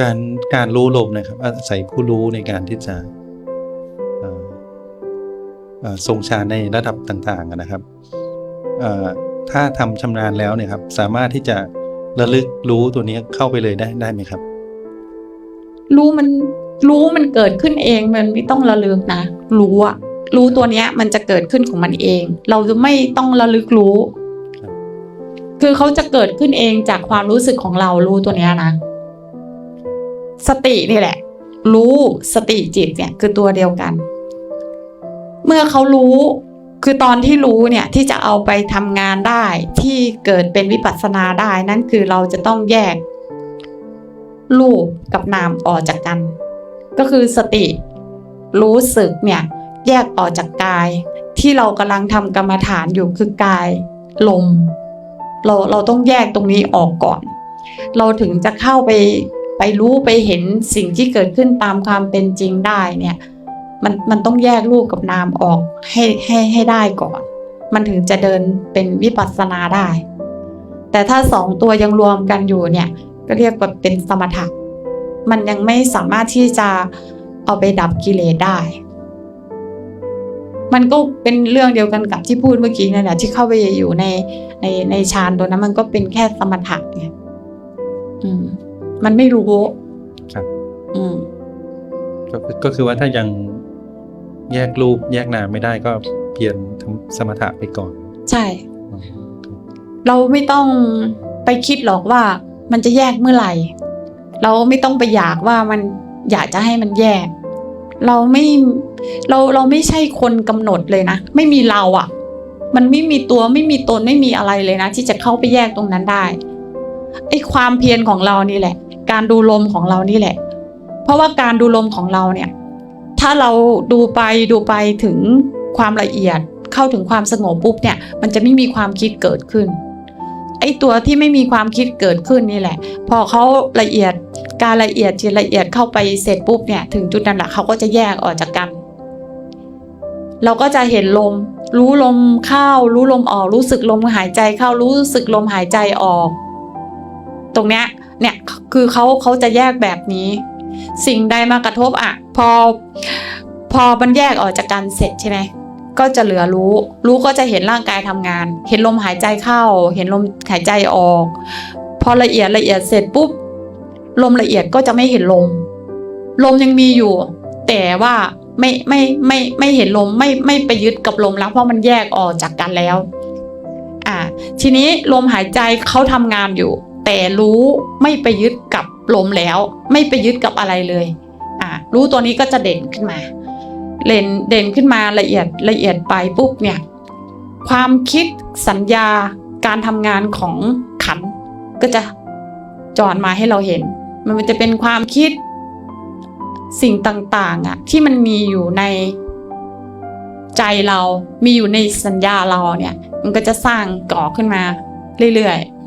การการรู้ลมนะครับ อาศัยผู้รู้ในการที่จะเอ่อเอ่อทรงฌานในระดับต่างๆนะครับเอ่อถ้าทำชำนาญแล้วเนี่ยครับ สามารถที่จะระลึกรู้ตัวนี้เข้าไปเลยได้ได้ไหมครับ รู้มันรู้มันเกิดขึ้นเองมันไม่ต้องระลึกนะรู้อะรู้ตัวเนี้ย มันจะเกิดขึ้นของมันเอง เราจะไม่ต้องระลึกรู้ครับคือเขาจะเกิดขึ้นเองจากความรู้สึกของเรารู้ตัวเนี้ยนะ สตินี่แหละ รู้สติจิตเนี่ยคือตัวเดียวกัน เมื่อเขารู้คือตอนที่รู้เนี่ยที่จะเอาไปทำงานได้ที่เกิดเป็นวิปัสสนาได้นั่นคือเราจะต้องแยก รูปกับนามออกจากกัน ก็คือสติ รู้สึกเนี่ยแยกออกจากกาย ที่เรากำลังทำกรรมฐานอยู่คือกายลม เราเราต้องแยกตรงนี้ออกก่อน เราถึงจะเข้าไป ไปรู้ไปเห็นสิ่งที่เกิดขึ้นตามความเป็นจริงได้เนี่ยมันมันต้องแยกรูปกับนามออกให้ให้ให้ได้ก่อน มันถึงจะเดินเป็นวิปัสสนาได้ แต่ถ้าสองตัวยังรวมกันอยู่เนี่ยก็เรียกว่าเป็นสมถะมันยังไม่สามารถที่จะเอาไปดับกิเลสได้ มันก็เป็นเรื่องเดียวกันกับที่พูดเมื่อกี้นั่นแหละที่เข้าไปอยู่ในในในฌานตัวนั้นมันก็เป็นแค่สมถะไงอืม มันไม่รู้ครับ อืมก็คือก็คือว่าถ้ายังแยกรูปแยกนามไม่ได้ก็เพียรทำสมถะไปก่อน ใช่อ๋อเราไม่ต้องไปคิดหรอกว่ามันจะแยกเมื่อไหร่ เราไม่ต้องไปอยากว่ามันอยากจะให้มันแยก เราไม่เราเราไม่ใช่คนกำหนดเลยนะ ไม่มีเราอะ่ะ มันไม่มีตัวไม่มีตนไม่มีอะไรเลยนะ ที่จะเข้าไปแยกตรงนั้นได้ไอ้ความเพียรของเรานี่แหละ การดูลมของเรานี่แหละ เพราะว่าการดูลมของเราเนี่ย ถ้าเราดูไปดูไปถึงความละเอียดเข้าถึงความสงบปุ๊บเนี่ย มันจะไม่มีความคิดเกิดขึ้น ไอ้ตัวที่ไม่มีความคิดเกิดขึ้นนี่แหละ พอเขาละเอียดการละเอียดจิตละเอียดเข้าไปเสร็จปุ๊บเนี่ยถึงจุดนั้นแหละเขาก็จะแยกออกจากกัน เราก็จะเห็นลม รู้ลมเข้า รู้ลมออก รู้สึกลมหายใจเข้ารู้สึกลมหายใจออก ตรงเนี้ย เนี่ยคือเขาเขาจะแยกแบบนี้ สิ่งใดมากระทบอะ พอพอมันแยกออกจากกันเสร็จใช่ไหมก็จะเหลือรู้ รู้ก็จะเห็นร่างกายทำงาน เห็นลมหายใจเข้า เห็นลมหายใจออก พอละเอียดละเอียดเสร็จปุ๊บ ลมละเอียดก็จะไม่เห็นลม ลมยังมีอยู่ แต่ว่าไม่ไม่ไม่ไม่เห็นลมไม่ไม่ไปยึดกับลมแล้วเพราะมันแยกออกจากกันแล้ว อ่า ทีนี้ลมหายใจเขาทำงานอยู่ แต่รู้ไม่ไปยึดกับลมแล้ว ไม่ไปยึดกับอะไรเลยอ่ารู้ตัวนี้ก็จะเด่นขึ้นมาเด่นเด่นขึ้นมาละเอียดละเอียดไปปุ๊บเนี่ยความคิดสัญญาการทำงานของขันก็จะจอนมาให้เราเห็น มันจะเป็นความคิดสิ่งต่างๆอะที่มันมีอยู่ในใจเรา มีอยู่ในสัญญาเราเนี่ย มันก็จะสร้างก่อขึ้นมาเรื่อยๆ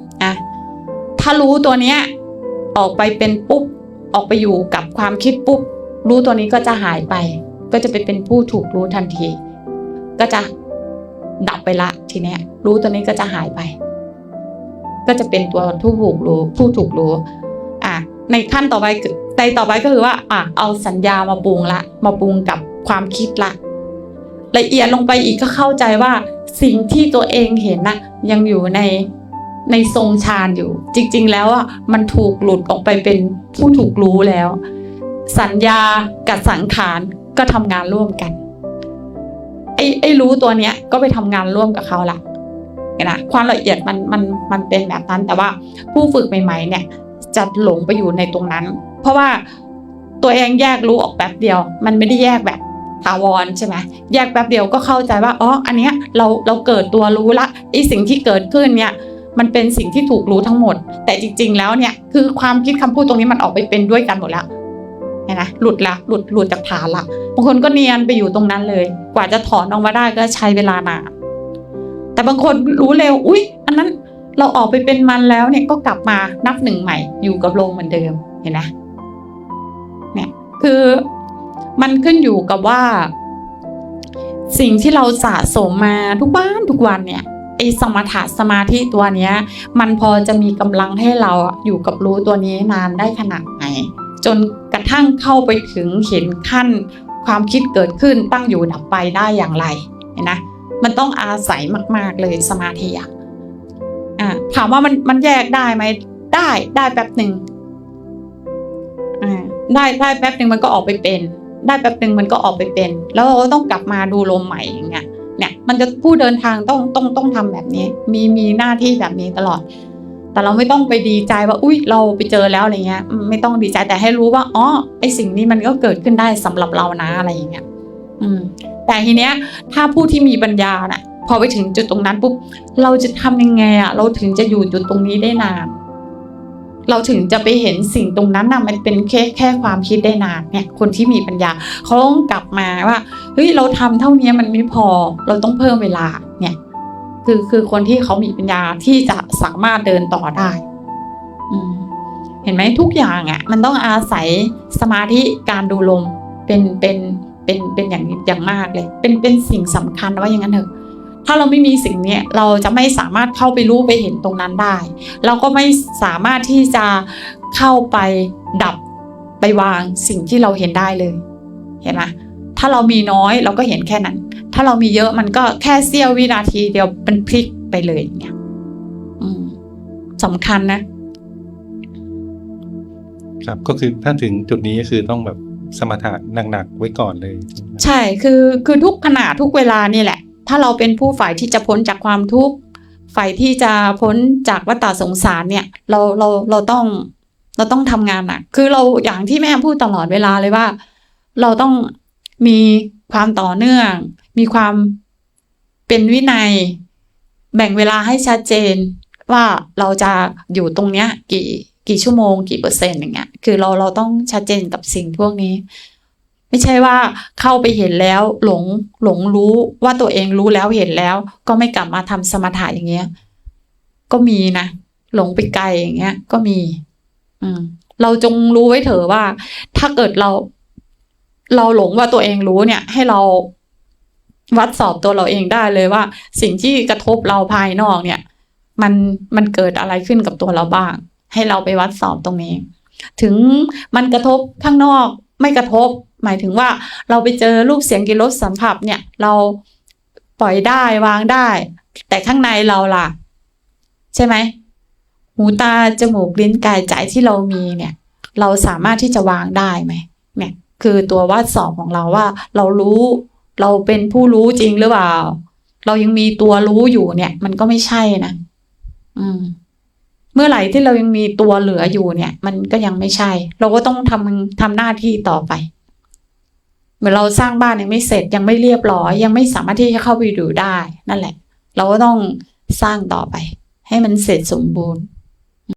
ถ้ารู้ตัวเนี้ยออกไปเป็นปุ๊บออกไปอยู่กับความคิดปุ๊บรู้ตัวนี้ก็จะหายไป ก็จะไปเป็นผู้ถูกรู้ทันที ก็จะดับไปละทีเนี้ย รู้ตัวนี้ก็จะหายไป ก็จะเป็นตัวผู้ถูกรู้ผู้ถูกรู้ อะในขั้นต่อไปคือในต่อไปก็คือว่า อะเอาสัญญามาปรุงละ มาปรุงกับความคิดละ ละเอียดลงไปอีกก็เข้าใจว่าสิ่งที่ตัวเองเห็นนะยังอยู่ใน ในทรงฌานอยู่ จริง ๆ แล้วอะมันถูกหลุดออกไปเป็นผู้ถูกรู้แล้ว สัญญากับสังขารก็ทำงานร่วมกันไอ้ไอ้รู้ตัวเนี้ยก็ไปทำงานร่วมกับเขาละนนะความละเอียดมันมันมันเป็นแบบนั้นแต่ว่าผู้ฝึกใหม่ ๆ เนี่ยจะหลงไปอยู่ในตรงนั้น เพราะว่าตัวเองแยกรู้ออกแป๊บเดียว มันไม่ได้แยกแบบถาวรใช่ไหมแยกแป๊บเดียวก็เข้าใจว่าอ๋ออันเนี้ยเราเราเกิดตัวรู้ละไอ้สิ่งที่เกิดขึ้นเนี่ย มันเป็นสิ่งที่ถูกรู้ทั้งหมด แต่จริง ๆ แล้วเนี่ยคือความคิดคำพูดตรงนี้มันออกไปเป็นด้วยกันหมดแล้วเห็นไหมหลุดละหลุดหลุดจากฐานละบางคนก็เนียนไปอยู่ตรงนั้นเลย กว่าจะถอนออกมาได้ก็ใช้เวลานานแต่บางคนรู้เร็วอุ๊ย อันนั้นเราออกไปเป็นมันแล้วเนี่ยก็กลับมานับหนึ่งใหม่ อยู่กับลมเหมือนเดิมเห็นไหมเนี่ยคือมันขึ้นอยู่กับว่า สิ่งที่เราสะสมมาทุกวันทุกวันเนี่ย อ้สมถะสมาธิตัวเนี้ย มันพอจะมีกำลังให้เราอยู่กับรู้ตัวนี้นานได้ขนาดไหน จนกระทั่งเข้าไปถึงเห็นขั้น ความคิดเกิดขึ้นตั้งอยู่ดับไปได้อย่างไรเห็นนะมันต้องอาศัยมาก ๆเลยสมาธิอะอ่าถามว่ามันมันแยกได้ไหมได้ได้แป๊บหนึ่งได้ได้แป๊บหนึ่งมันก็ออกไปเป็น ได้แป๊บหนึ่งมันก็ออกไปเป็น แล้วเราก็ต้องกลับมาดูลมใหม่ มันจะผู้เดินทางต้องต้องต้องทำแบบนี้ มีมีหน้าที่แบบนี้ตลอด แต่เราไม่ต้องไปดีใจว่า อุ้ยเราไปเจอแล้วอะไรเงี้ย ไม่ต้องดีใจแต่ให้รู้ว่าอ๋อไอสิ่งนี้มันก็เกิดขึ้นได้สำหรับเรานะอะไรอย่างเงี้ย อืม แต่ทีเนี้ย ถ้าผู้ที่มีปัญญาน่ะ พอไปถึงจุดตรงนั้นปุ๊บเราจะทำยังไงอะเราถึงจะอยู่จุดตรงนี้ได้นาน เราถึงจะไปเห็นสิ่งตรงนั้นนะมันเป็นแค่แค่ความคิดได้นานเนี่ยคนที่มีปัญญาเขาต้องกลับมาว่าเฮ้ยเราทำเท่านี้มันไม่พอเราต้องเพิ่มเวลาเนี่ยคือคือคนที่เขามีปัญญาที่จะสามารถเดินต่อได้อืเห็นไหมทุกอย่างอะ มันต้องอาศัยสมาธิการดูลมเป็นเป็นเป็นเป็นอย่างอย่างมากเลย เป็นเป็นสิ่งสำคัญว่าอย่างนั้นเถอะ ถ้าเราไม่มีสิ่งเนี้ยเราจะไม่สามารถเข้าไปรู้ไปเห็นตรงนั้นได้ เราก็ไม่สามารถที่จะเข้าไปดับไปวางสิ่งที่เราเห็นได้เลย เห็นไหมถ้าเรามีน้อยเราก็เห็นแค่นั้น ถ้าเรามีเยอะมันก็แค่เสี้ยววินาทีเดียวเป็นพลิกไปเลยอย่างเงี้ยอืมสำคัญนะ ครับก็คือถ้าถึงจุดนี้ก็คือต้องแบบสมถะหนักๆไว้ก่อนเลย ใช่ไหมครับใช่คือคือทุกขณะทุกเวลานี่แหละ ถ้าเราเป็นผู้ฝ่ายที่จะพ้นจากความทุกข์ฝ่ายที่จะพ้นจากวัฏสงสารเนี่ยเราเราเราต้องเราต้องทำงานหนักคือเราอย่างที่แม่พูดตลอดเวลาเลยว่า เราต้องมีความต่อเนื่อง มีความเป็นวินัย แบ่งเวลาให้ชัดเจนว่าเราจะอยู่ตรงเนี้ยกี่กี่ชั่วโมง กี่เปอร์เซ็นต์อย่างเงี้ยคือเราเราต้องชัดเจนกับสิ่งพวกนี้ ไม่ใช่ว่าเข้าไปเห็นแล้วหลงหลงรู้ว่าตัวเองรู้แล้วเห็นแล้ว ก็ไม่กลับมาทำสมถะอย่างเงี้ย ก็มีนะหลงไปไกลอย่างเงี้ย ก็มี อืม เราจงรู้ไว้เถอะว่า ถ้าเกิดเรา เราหลงว่าตัวเองรู้เนี่ย ให้เราวัดสอบตัวเราเองได้เลยว่า สิ่งที่กระทบเราภายนอกเนี่ย มันมันเกิดอะไรขึ้นกับตัวเราบ้าง ให้เราไปวัดสอบตรงนี้ ถึงมันกระทบข้างนอก ไม่กระทบ หมายถึงว่าเราไปเจอรูปเสียงกลิ่นรสสัมผัสเนี่ยเราปล่อยได้วางได้ แต่ข้างในเราล่ะ ใช่ไหมหูตาจมูกลิ้นกายใจที่เรามีเนี่ย เราสามารถที่จะวางได้ไหมเนี่ย คือตัววัดสอบของเราว่า เรารู้เราเป็นผู้รู้จริงหรือเปล่า เรายังมีตัวรู้อยู่เนี่ย มันก็ไม่ใช่นะอืม เมื่อไหร่ที่เรายังมีตัวเหลืออยู่เนี่ย มันก็ยังไม่ใช่ เราก็ต้องทำทำหน้าที่ต่อไป เหมือนเราสร้างบ้านยังไม่เสร็จยังไม่เรียบร้อย ยังไม่สามารถที่จะเข้าไปดูได้นั่นแหละ เราก็ต้องสร้างต่อไป ให้มันเสร็จสมบูรณ์